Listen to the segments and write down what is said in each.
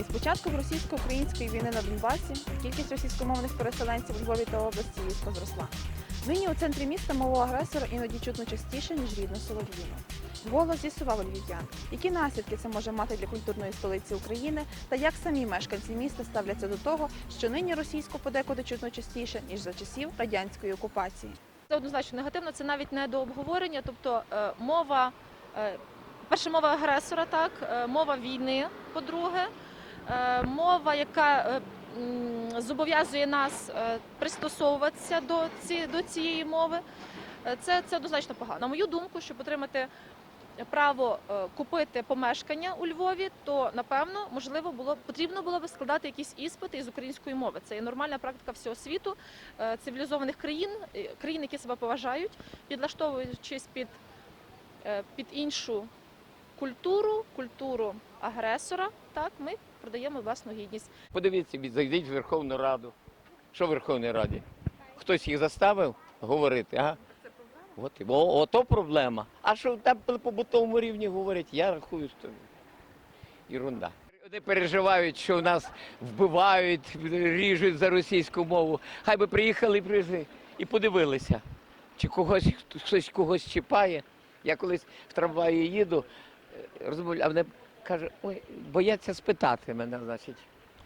Із початком російсько-української війни на Донбасі кількість російськомовних переселенців у Львові та області різко зросла. Нині у центрі міста мову агресора іноді чутно частіше, ніж рідну Солов'їну. Голос з'ясував львів'ян, які наслідки це може мати для культурної столиці України, та як самі мешканці міста ставляться до того, що нині російську подекуди чутно частіше, ніж за часів радянської окупації. Це однозначно негативно, це навіть не до обговорення. Тобто е, мова, е, перше мова агресора, так, е, мова війни, по-друге, мова, яка е, зобов'язує нас е, пристосовуватися до, ці, до цієї мови. Е, Це, це однозначно погано. На мою думку, щоб отримати право е, купити помешкання у Львові, то напевно можливо було потрібно було би складати якісь іспити із української мови. Це є нормальна практика всього світу, е, цивілізованих країн, е, країн, які себе поважають, підлаштовуючись під, е, під іншу культуру, культуру агресора. Так, ми продаємо власну гідність. Подивіться, зайдіть в Верховну Раду. Що в Верховній Раді? Хтось їх заставив говорити, а? От, о, ото проблема. А що там по побутовому рівні говорять, я рахую, що ерунда. Вони переживають, що в нас вбивають, ріжуть за російську мову. Хай би приїхали прийшли і подивилися, чи когось хтось когось чіпає. Я колись в трамваї їду, розмовляю, а вони каже, ой, бояться спитати мене, значить.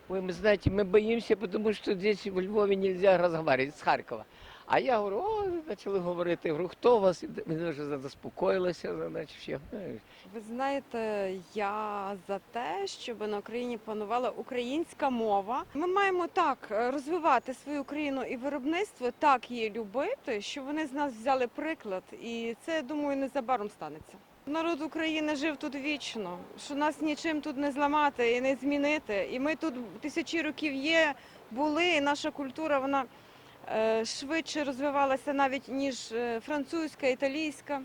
Ой, мы знаете, мы боимся, потому что здесь в Львові нельзя разговаривать з Харкова. А я говорю, о, почали говорити, говорю, хто вас? Вони вже заспокоїлися, значить, ну, Ви знаєте, я за те, щоб на Україні панувала українська мова. Ми маємо так е, розвивати свою країну і виробництво, так її любити, щоб вони з нас взяли приклад. І це, я думаю, незабаром станеться. Народ України жив тут вічно, що нас нічим тут не зламати і не змінити. І ми тут тисячі років є, були, і наша культура вона е, швидше розвивалася навіть ніж е, французька, італійська.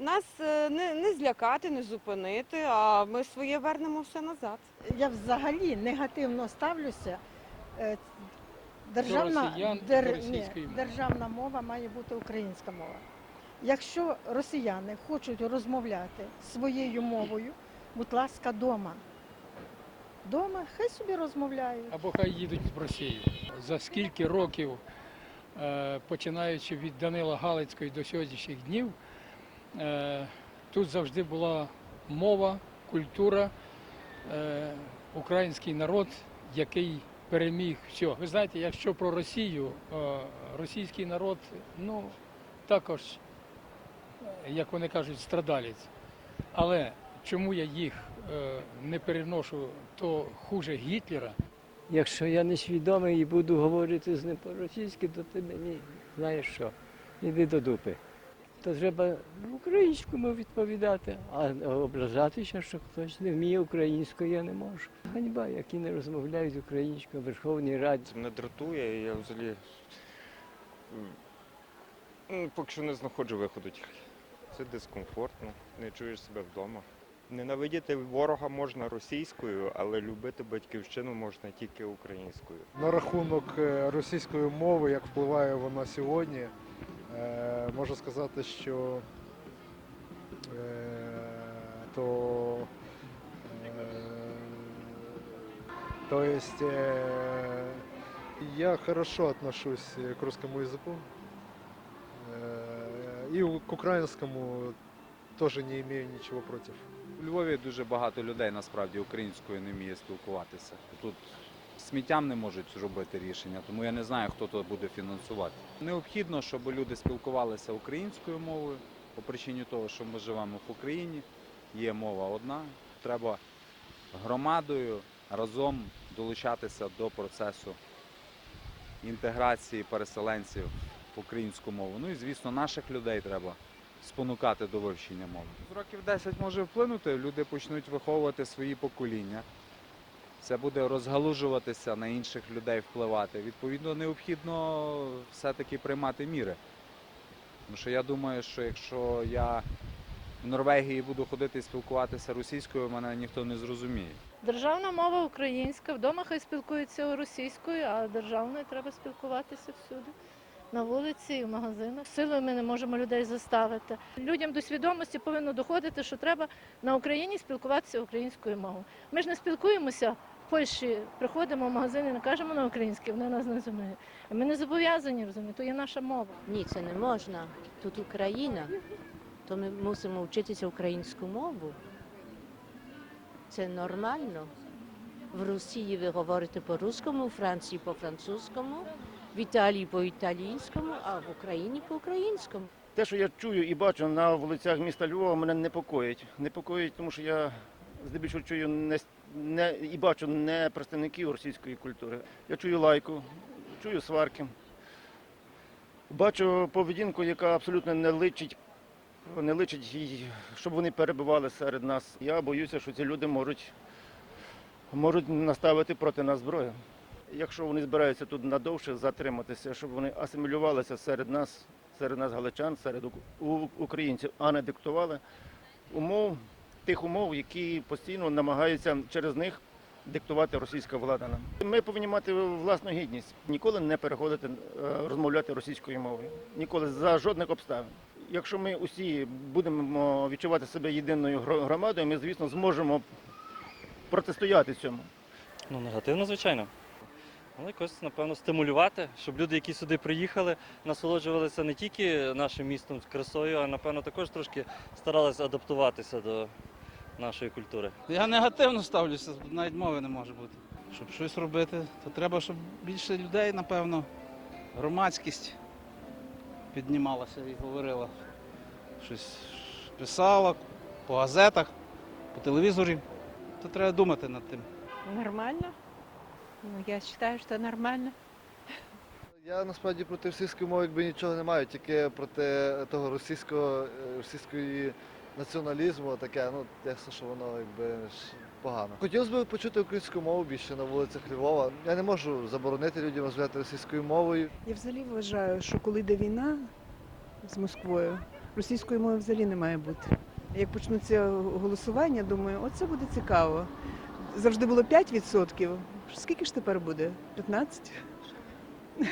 Нас е, не, не злякати, не зупинити, а ми своє вернемо все назад. Я взагалі негативно ставлюся. Державна, росіян, дер- до ні, державна мова має бути українська мова. Якщо росіяни хочуть розмовляти своєю мовою, будь ласка, дома. Дома хай собі розмовляють. Або хай їдуть в Росію. За скільки років, е, починаючи від Данила Галицької до сьогоднішніх днів, е, тут завжди була мова, культура, е, український народ, який переміг все. Ви знаєте, якщо про Росію, російський народ, ну також, як вони кажуть, страдалець. Але чому я їх е, не переношу, то хуже Гітлера, Якщо я не свідомий і буду говорити з ним по-російськи, то ти мені знаєш що, іди до дупи. То треба українському відповідати, а ображатися, що хтось не вміє українською, я не можу. Ганьба, які не розмовляють українською в Верховній Раді. Це мене дратує, і я взагалі ну, поки що не знаходжу виходу тільки. Це дискомфортно, не чуєш себе вдома. Ненавидіти ворога можна російською, але любити батьківщину можна тільки українською. На рахунок е, російської мови, як впливає вона сьогодні, е, можу сказати, що е, то, то есть, я хорошо отношусь к русскому языку у- к украинскому тоже не имею ничего против. У Львові дуже багато людей насправді українською не вміє спілкуватися. Тут сміттям не можуть зробити рішення, тому я не знаю, хто то буде фінансувати. Необхідно, щоб люди спілкувалися українською мовою по причині того, що ми живемо в Україні, є мова одна. Треба громадою разом долучатися до процесу інтеграції переселенців українську мову. Ну і звісно, наших людей треба спонукати до вивчення мови. З років 10 може вплинути, люди почнуть виховувати свої покоління. Це буде розгалужуватися на інших людей, впливати. Відповідно, необхідно все-таки приймати міри. Тому що я думаю, що якщо я в Норвегії буду ходити і спілкуватися російською, мене ніхто не зрозуміє. Державна мова українська, вдома хай спілкуються російською, а державною треба спілкуватися всюди. На вулиці і в магазинах. Силою ми не можемо людей заставити. Людям до свідомості повинно доходити, що треба на Україні спілкуватися українською мовою. Ми ж не спілкуємося Польщі приходимо в магазин і не кажемо на українській, вони нас не розуміють. Ми не зобов'язані розуміти, то є наша мова. Ні, це не можна. Тут Україна, то ми мусимо вчитися українську мову. Це нормально. В Росії ви говорите по-русскому, у Франції по-французькому, в Італії по-італійському, а в Україні по-українському. Те, що я чую і бачу на вулицях міста Львова, мене непокоїть. Непокоїть, тому що я здебільшого чую не, не і бачу не представників російської культури. Я чую лайку, чую сварки. Бачу поведінку, яка абсолютно не личить, не личить щоб вони перебували серед нас. Я боюся, що ці люди можуть, можуть наставити проти нас зброю. Якщо вони збираються тут надовше затриматися, щоб вони асимілювалися серед нас, серед нас галичан, серед українців, а не диктували умов, тих умов, які постійно намагаються через них диктувати російська влада нам. Ми повинні мати власну гідність, ніколи не переходити е, розмовляти російською мовою, ніколи за жодних обставин. Якщо ми усі будемо відчувати себе єдиною громадою, ми, звісно, зможемо протистояти цьому. Ну, негативно, звичайно. Але якось, напевно, стимулювати, щоб люди, які сюди приїхали, насолоджувалися не тільки нашим містом красою, а напевно також трошки старалися адаптуватися до нашої культури. Я негативно ставлюся, навіть мови не може бути. Щоб щось робити, то треба, щоб більше людей, напевно, громадськість піднімалася і говорила. Щось писала по газетах, по телевізорі. То треба думати над тим. Нормально? Ну, я вважаю, що нормально. Я насправді проти російської мови якби нічого не маю, тільки проти того російського, е, російської націоналізму, таке, ну ясно, що воно якби ж погано. Хотілося б почути українську мову більше на вулицях Львова. Я не можу заборонити людям розмовляти російською мовою. Я взагалі вважаю, що коли йде війна з Москвою, російської мови взагалі не має бути. Як почнуться голосування, думаю, оце буде цікаво. Завжди було 5%. Скільки ж тепер буде? 15?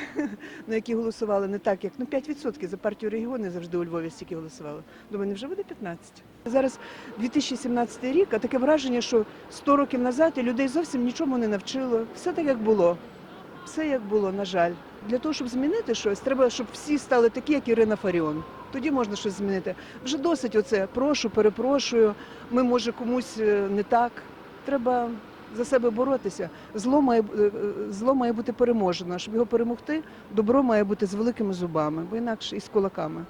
Ну, які голосували не так, як ну 5% за партію регіони завжди у Львові стільки голосували. Думаю, не вже буде 15. Зараз 2017 рік, а таке враження, що 100 років назад і людей зовсім нічому не навчило. Все так, як було. Все як було, на жаль. Для того, щоб змінити щось, треба, щоб всі стали такі, як Ірина Фаріон. Тоді можна щось змінити. Вже досить оце. Прошу, перепрошую. Ми, може, комусь е, не так. Треба за себе боротися. Зло має, е, е, зло має бути переможено. Щоб його перемогти, добро має бути з великими зубами, бо інакше і з кулаками.